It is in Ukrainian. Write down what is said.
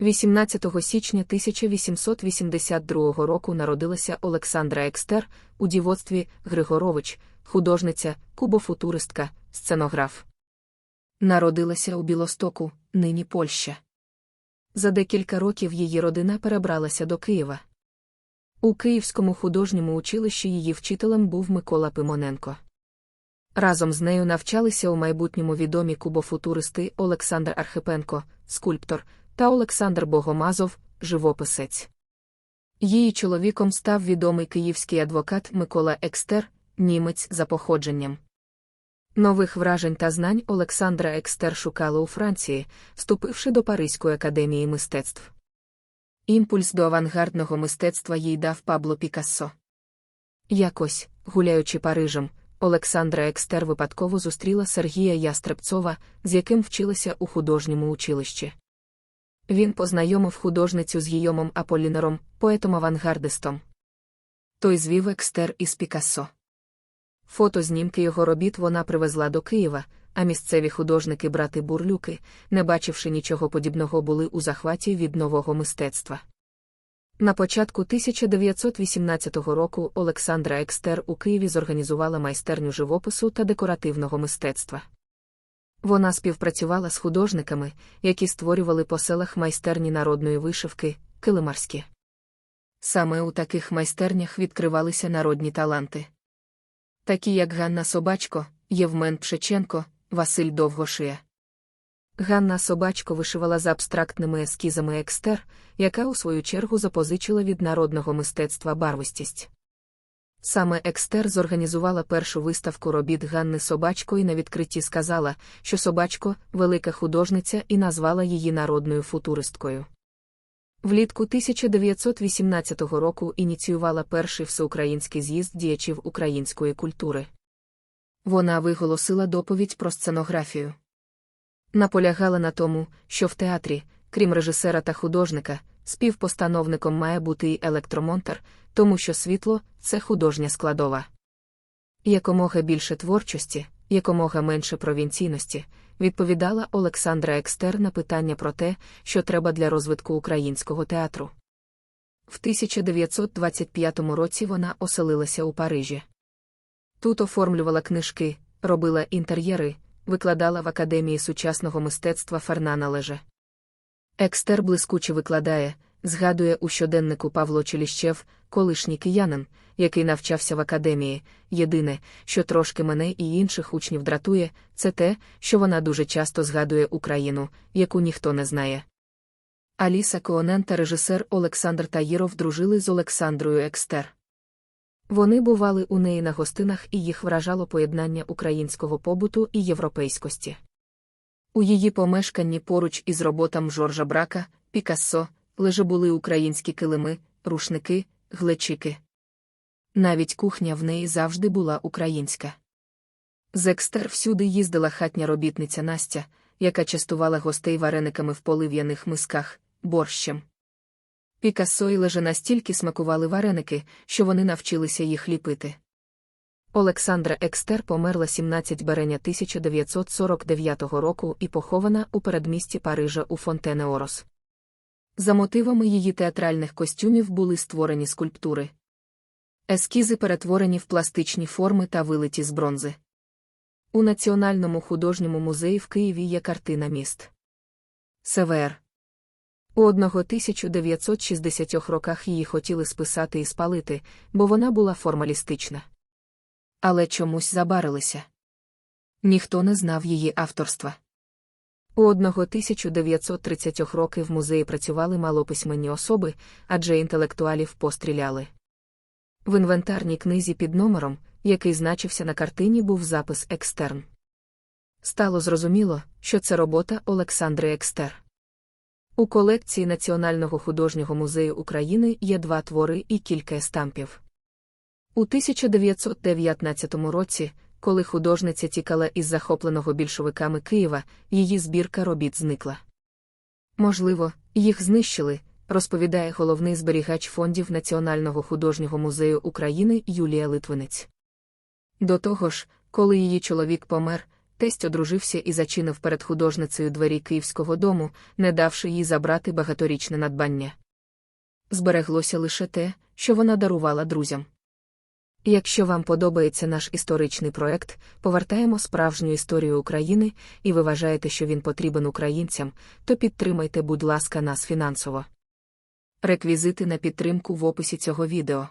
18 січня 1882 року народилася Олександра Екстер у дівоцтві Григорович, художниця, кубофутуристка, сценограф. Народилася у Білостоку, нині Польща. За декілька років її родина перебралася до Києва. У Київському художньому училищі її вчителем був Микола Пимоненко. Разом з нею навчалися у майбутньому відомі кубофутуристи Олександр Архипенко, скульптор, та Олександр Богомазов, живописець. Її чоловіком став відомий київський адвокат Микола Екстер, німець за походженням. Нових вражень та знань Олександра Екстер шукала у Франції, вступивши до Паризької академії мистецтв. Імпульс до авангардного мистецтва їй дав Пабло Пікассо. Якось, гуляючи Парижем, Олександра Екстер випадково зустріла Сергія Ястребцова, з яким вчилася у художньому училищі. Він познайомив художницю з Гійомом Аполінером, поетом-авангардистом. Той звів Екстер із Пікассо. Фотознімки його робіт вона привезла до Києва, а місцеві художники брати бурлюки, не бачивши нічого подібного, були у захваті від нового мистецтва. На початку 1918 року Олександра Екстер у Києві зорганізувала майстерню живопису та декоративного мистецтва. Вона співпрацювала з художниками, які створювали по селах майстерні народної вишивки, килимарські. Саме у таких майстернях відкривалися народні таланти. Такі як Ганна Собачко, Євмен Пшеченко, Василь Довгошия. Ганна Собачко вишивала за абстрактними ескізами екстер, яка у свою чергу запозичила від народного мистецтва барвистість. Саме Екстер зорганізувала першу виставку робіт Ганни Собачко і на відкритті сказала, що Собачко велика художниця і назвала її народною футуристкою. Влітку 1918 року ініціювала перший всеукраїнський з'їзд діячів української культури. Вона виголосила доповідь про сценографію. Наполягала на тому, що в театрі, крім режисера та художника, співпостановником має бути й електромонтер, тому що світло це художня складова. Якомога більше творчості, якомога менше провінційності, відповідала Олександра Екстер на питання про те, що треба для розвитку українського театру. В 1925 році вона оселилася у Парижі. Тут оформлювала книжки, робила інтер'єри, викладала в Академії сучасного мистецтва Фернана Леже. Екстер блискуче викладає, згадує у щоденнику Павло Челіщев, колишній киянин, який навчався в академії. Єдине, що трошки мене і інших учнів дратує, це те, що вона дуже часто згадує Україну, яку ніхто не знає. Аліса Коонен та режисер Олександр Таїров дружили з Олександрою Екстер. Вони бували у неї на гостинах і їх вражало поєднання українського побуту і європейськості. У її помешканні поруч із роботам Жоржа Брака, Пікассо, лише були українські килими, рушники, глечики. Навіть кухня в неї завжди була українська. З Екстер всюди їздила хатня робітниця Настя, яка частувала гостей варениками в полив'яних мисках, борщем. Пікассо і леже настільки смакували вареники, що вони навчилися їх ліпити. Олександра Екстер померла 17 березня 1949 року і похована у передмісті Парижа у Фонтене-Орос. За мотивами її театральних костюмів були створені скульптури. Ескізи перетворені в пластичні форми та вилиті з бронзи. У Національному художньому музеї в Києві є картина міст. СВР. У 1960 роках її хотіли списати і спалити, бо вона була формалістична. Але чомусь забарилися. Ніхто не знав її авторства. У одного 1930 роки в музеї працювали малописьменні особи, адже інтелектуалів постріляли. В інвентарній книзі під номером, який значився на картині, був запис Екстерн. Стало зрозуміло, що це робота Олександри Екстер. У колекції Національного художнього музею України є два твори і кілька естампів. У 1919 році, коли художниця тікала із захопленого більшовиками Києва, її збірка робіт зникла. Можливо, їх знищили, розповідає головний зберігач фондів Національного художнього музею України Юлія Литвинець. До того ж, коли її чоловік помер, Тесть одружився і зачинив перед художницею двері київського дому, не давши їй забрати багаторічне надбання. Збереглося лише те, що вона дарувала друзям. Якщо вам подобається наш історичний проект, повертаємо справжню історію України, і ви вважаєте, що він потрібен українцям, то підтримайте, будь ласка, нас фінансово. Реквізити на підтримку в описі цього відео.